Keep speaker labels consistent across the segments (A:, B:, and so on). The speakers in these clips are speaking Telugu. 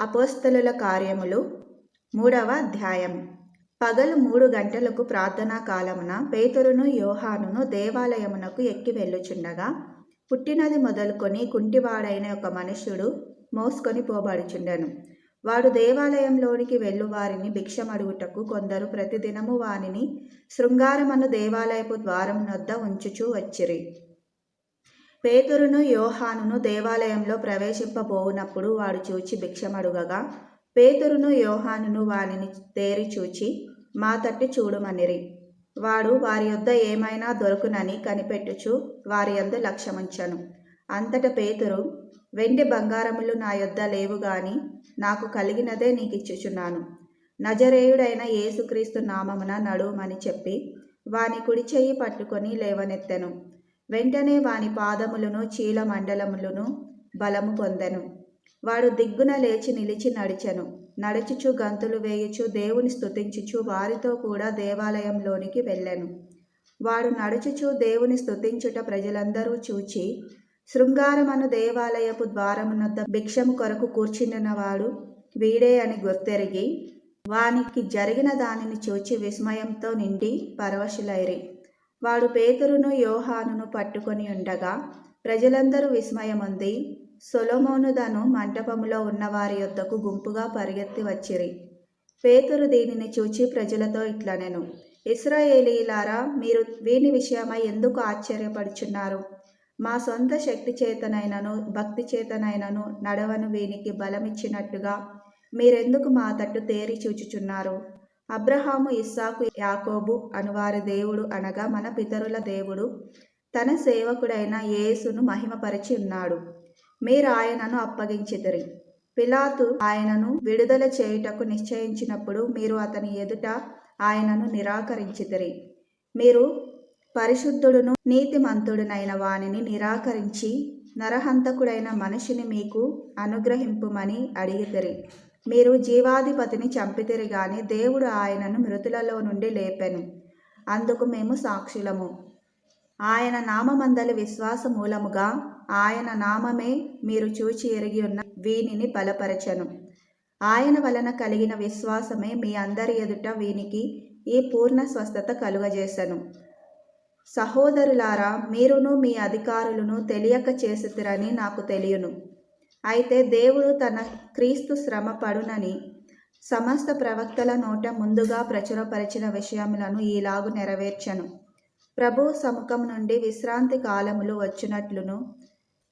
A: అపోస్తలుల కార్యములు మూడవ అధ్యాయం. పగలు మూడు గంటలకు ప్రార్థనా కాలమున పేతురును యోహానును దేవాలయమునకు ఎక్కి వెళ్ళుచుండగా పుట్టినది మొదలుకొని కుంటివాడైన ఒక మనుష్యుడు మోసుకొని పోబడుచుండెను. వాడు దేవాలయంలోనికి వెళ్ళు వారిని భిక్షమడుగుటకు కొందరు ప్రతిదినము వానిని శృంగారమను దేవాలయపు ద్వారం వద్ద ఉంచుచూ వచ్చిరి. పేతురును యోహానును దేవాలయంలో ప్రవేశింపబోవునప్పుడు వాడు చూచి భిక్షమడుగగా పేతురును యోహానును వానిని తేరి చూచి మా తట్టి చూడుమనిరి. వాడు వారి యొద్ద ఏమైనా దొరుకునని కనిపెట్టుచు వారి యొద్ద లక్ష్యముంచను. అంతట పేతురు వెండి బంగారములు నా యొద్ద లేవు గాని నాకు కలిగినదే నీకు ఇచ్చుచున్నాను నజరేయుడైన యేసుక్రీస్తు నామమున నడుమని చెప్పి వాని కుడి చెయ్యి పట్టుకొని లేవనెత్తెను. వెంటనే వాని పాదములను చీల మండలములను బలము పొందెను. వాడు దిగ్గున లేచి నిలిచి నడిచెను. నడుచుచు గంతులు వేయుచు దేవుని స్తుతించుచు వారితో కూడా దేవాలయంలోనికి వెళ్ళెను. వాడు నడుచుచు దేవుని స్తుతించుట ప్రజలందరూ చూచి శృంగారమను దేవాలయపు ద్వారమునొద్ద భిక్షము కొరకు కూర్చుండినవాడు వీడే అని గుర్తెరిగి వానికి జరిగిన దానిని చూచి విస్మయంతో నిండి పరవశులైరి. వాడు పేతురును యోహానును పట్టుకొని ఉండగా ప్రజలందరూ విస్మయముంది సొలమోనుదను మంటపములో ఉన్నవారి యొద్దకు గుంపుగా పరిగెత్తి వచ్చిరి. పేతురు దీనిని చూచి ప్రజలతో ఇట్లనెను ఇస్రాయేలీలారా మీరు వీని విషయమై ఎందుకు ఆశ్చర్యపడుచున్నారు? మా సొంత శక్తి చేతనైనను భక్తి చేతనైనను నడవను వీనికి బలమిచ్చినట్టుగా మీరెందుకు మా తట్టు తేరి చూచుచున్నారు? అబ్రహాము ఇస్సాకు యాకోబు అనువారి దేవుడు అనగా మన పితరుల దేవుడు. తన సేవకుడైన యేసును మహిమపరిచి ఉన్నాడు. మీరు ఆయనను అప్పగించితిరి. పిలాతు ఆయనను విడుదల చేయుటకు నిశ్చయించినప్పుడు మీరు అతని ఎదుట ఆయనను నిరాకరించితిరి. మీరు పరిశుద్ధుడును నీతిమంతుడునైన వానిని నిరాకరించి నరహంతకుడైన మనిషిని మీకు అనుగ్రహింపుమని అడిగితిరి. మీరు జీవాధిపతిని చంపితిరి గాని దేవుడు ఆయనను మృతులలో నుండి లేపెను. అందుకు మేము సాక్షులము. ఆయన నామమందలి విశ్వాస మూలముగా ఆయన నామమే మీరు చూచి ఎరిగి ఉన్న వీనిని బలపరచను. ఆయన వలన కలిగిన విశ్వాసమే మీ అందరి ఎదుట వీనికి ఈ పూర్ణ స్వస్థత కలుగజేసను. సహోదరులారా మీరును మీ అధికారులను తెలియక చేసితిరని నాకు తెలియను. అయితే దేవుడు తన క్రీస్తు శ్రమ పడునని సమస్త ప్రవక్తల నోట ముందుగా ప్రచురపరిచిన విషయములను ఈలాగు నెరవేర్చను. ప్రభు సముఖం నుండి విశ్రాంతి కాలములు వచ్చినట్లును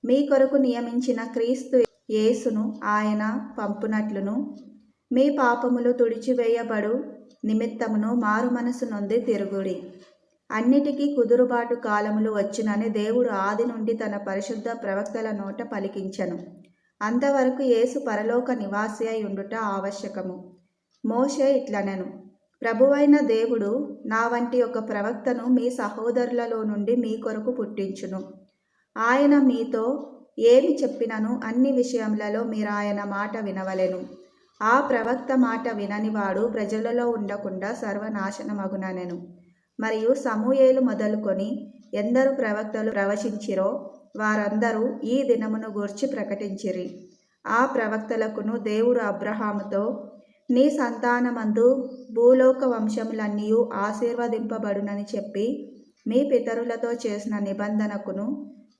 A: మీ కొరకు నియమించిన క్రీస్తు యేసును ఆయన పంపునట్లును మీ పాపములు తుడిచివేయబడు నిమిత్తమును మారు మనసు నుండి తిరుగుడి. అన్నిటికీ కుదురుబాటు కాలములు వచ్చునని దేవుడు ఆది నుండి తన పరిశుద్ధ ప్రవక్తల నోట పలికించను. అంతవరకు యేసు పరలోక నివాసి అయి ఉండుట ఆవశ్యకము. మోషే ఇట్లనెను ప్రభువైన దేవుడు నా వంటి ఒక ప్రవక్తను మీ సహోదరులలో నుండి మీ కొరకు పుట్టించును. ఆయన మీతో ఏమి చెప్పినను అన్ని విషయములలో మీరు ఆయన మాట వినవలెను. ఆ ప్రవక్త మాట విననివాడు ప్రజలలో ఉండకుండా సర్వనాశనమగుననెను. మరియు సమూయేలు మొదలుకొని ఎందరు ప్రవక్తలు ప్రవచించిరో వారందరూ ఈ దినమును గూర్చి ప్రకటించిరి. ఆ ప్రవక్తలకును దేవుడు అబ్రహాముతో నీ సంతానమందు భూలోక వంశములన్నీ ఆశీర్వదింపబడునని చెప్పి మీ పితరులతో చేసిన నిబంధనకును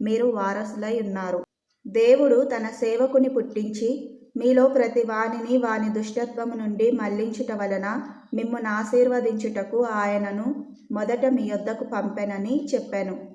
A: మీరు వారసులై ఉన్నారు. దేవుడు తన సేవకుని పుట్టించి మీలో ప్రతి వానిని వాని దుష్టత్వము నుండి మళ్ళించుట వలన మిమ్మను ఆశీర్వదించుటకు ఆయనను మొదట మీ యొద్దకు పంపానని చెప్పాను.